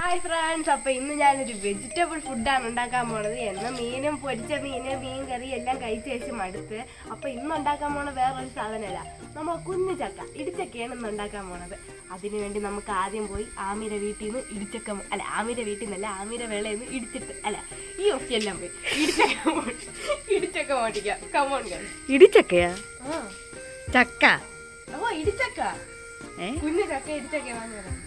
Hi friends അപ്പൊ ഇന്ന് ഞാനൊരു വെജിറ്റബിൾ ഫുഡാണ് ഉണ്ടാക്കാൻ പോണത്. എന്ന മീനും പൊരിച്ച മീന് മീൻ കറി എല്ലാം കഴിച്ച് കഴിച്ച് മടുത്ത്. അപ്പൊ ഇന്ന് ഉണ്ടാക്കാൻ പോണ വേറൊരു സാധനമല്ല നമ്മൾ കുഞ്ഞു ചക്ക ഇടിച്ചക്കയാണ് ഇന്ന് ഉണ്ടാക്കാൻ പോണത്. അതിനുവേണ്ടി നമുക്ക് ആദ്യം പോയി ആമിര വീട്ടിൽ നിന്ന് ഇടിച്ചക്ക അല്ല ആമിര വീട്ടിൽ നിന്നല്ല ആമിര വേളയിൽ നിന്ന് ഇടിച്ചിട്ട് അല്ല ഈ ഒക്കെയെല്ലാം പോയി. ഇടിച്ചക്ക ഇടിച്ചക്ക മോട്ടിക്കാം കമോൺ ഇടിച്ചക്കയാ? ചക്ക. ഓ ഇടിച്ചക്ക. കുഞ്ഞു ചക്ക ഇടിച്ചക്ക വാങ്ങിയതാണ്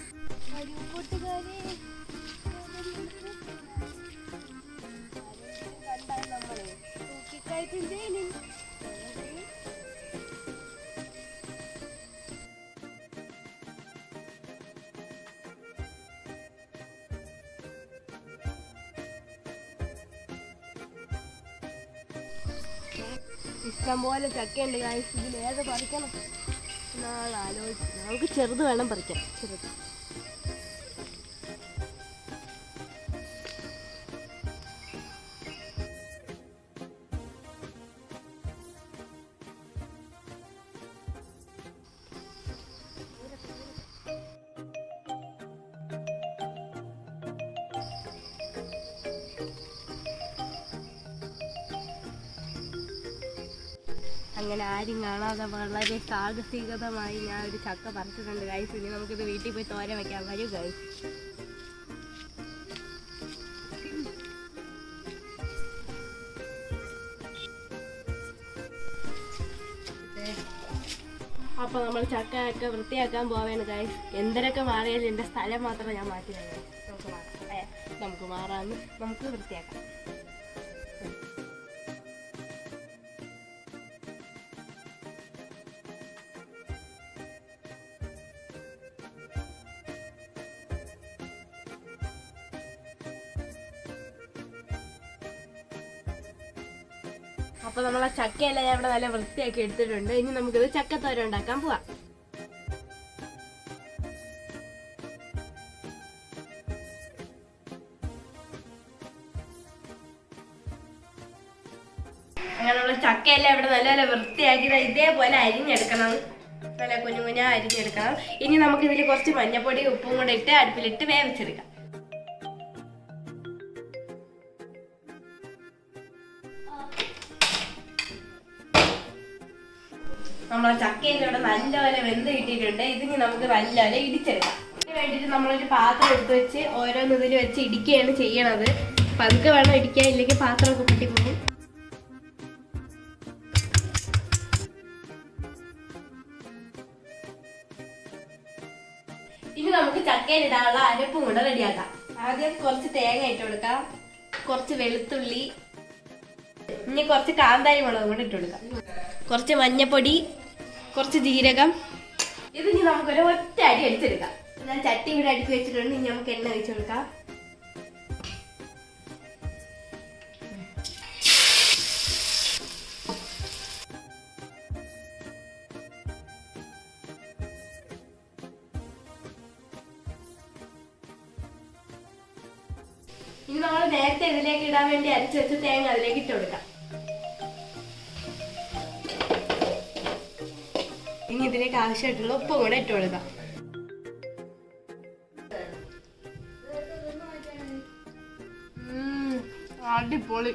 ഇഷ്ടം പോലെ ചക്കയുണ്ട് കാഴ്ച ഇതിൽ ഏത് പറിക്കണം? നാളെ ആലോചിച്ചു നമുക്ക് ചെറുത് വേണം പറിക്കാൻ. ചെറുത്. അങ്ങനെ ആരും കാണാതെ വളരെ സാഹസികതമായി ഞാൻ ഒരു ചക്ക പറിച്ചിട്ടുണ്ട്. ഗൈസ് ഇനി നമുക്കിത് വീട്ടിൽ പോയി തോരൻ വെക്കാൻ വരും ഗൈസ് അപ്പൊ നമ്മൾ ചക്ക ഒക്കെ വൃത്തിയാക്കാൻ പോവേണ്ട ഗൈസ് എന്തരൊക്കെ മാറിയാലും എന്റെ സ്ഥലം മാത്രം ഞാൻ മാറ്റി തരാം നമുക്ക് മാറാം നമുക്ക് മാറാമെന്ന് നമുക്ക് വൃത്തിയാക്കാം. അപ്പൊ നമ്മളെ ചക്കയെല്ലാം ഞാൻ ഇവിടെ നല്ല വൃത്തിയാക്കി എടുത്തിട്ടുണ്ട്. ഇനി നമുക്കിത് ചക്കത്തോര ഉണ്ടാക്കാൻ പോവാം. അങ്ങനെയുള്ള ചക്കയെല്ലാം ഇവിടെ നല്ല നല്ല വൃത്തിയാക്കി ഇതേപോലെ അരിഞ്ഞെടുക്കണം. നല്ല കുഞ്ഞു കുഞ്ഞ അരിഞ്ഞെടുക്കണം. ഇനി നമുക്ക് ഇതിൽ കുറച്ച് മഞ്ഞപ്പൊടി ഉപ്പും കൂടെ ഇട്ട് അടുപ്പിലിട്ട് വേവിച്ചെടുക്കാം. നമ്മളെ ഇവിടെ നല്ലപോലെ വെന്ത് കിട്ടിയിട്ടുണ്ട്. ഇതിന് നമുക്ക് നല്ലപോലെ ഇടിച്ചെടുക്കാം. ഇതിന് വേണ്ടിയിട്ട് നമ്മളൊരു പാത്രം എടുത്ത് വെച്ച് ഓരോന്ന് വെച്ച് ഇടിക്കുകയാണ് ചെയ്യണത്. പതുക്കെ വേണം ഇടിക്കാൻ ഇല്ലെങ്കിൽ പാത്രമൊക്കെ പൊട്ടിപ്പോകും. ഇനി നമുക്ക് ചക്കയിലിടാനുള്ള അരപ്പും കൂടെ റെഡിയാക്കാം. ആദ്യം കുറച്ച് തേങ്ങ ഇട്ട് കൊടുക്കാം. കുറച്ച് വെളുത്തുള്ളി. ഇനി കുറച്ച് കാന്താരി മുളകും കൂടെ ഇട്ട് കൊടുക്കാം. കുറച്ച് മഞ്ഞപ്പൊടി. കുറച്ച് ജീരകം. ഇത് ഇനി നമുക്കൊരു ഒറ്റ അരി അടിച്ചെടുക്കാം ഞാൻ ചട്ടി ഇവിടെ അടുക്കി വെച്ചിട്ടുണ്ട്. ഇനി നമുക്ക് എണ്ണ ഒഴിച്ചു കൊടുക്കാം. ഇനി നമ്മൾ നേരത്തെ ഇതിലേക്ക് ഇടാൻ വേണ്ടി അരച്ചു വെച്ച തേങ്ങ അതിലേക്ക് ഇട്ട് കൊടുക്കാം. ഇനി ഇതിലേക്ക് ആവശ്യമായിട്ടുള്ള ഉപ്പും കൂടെ ഇട്ട് കൊടുക്കാം. അടിപൊളി.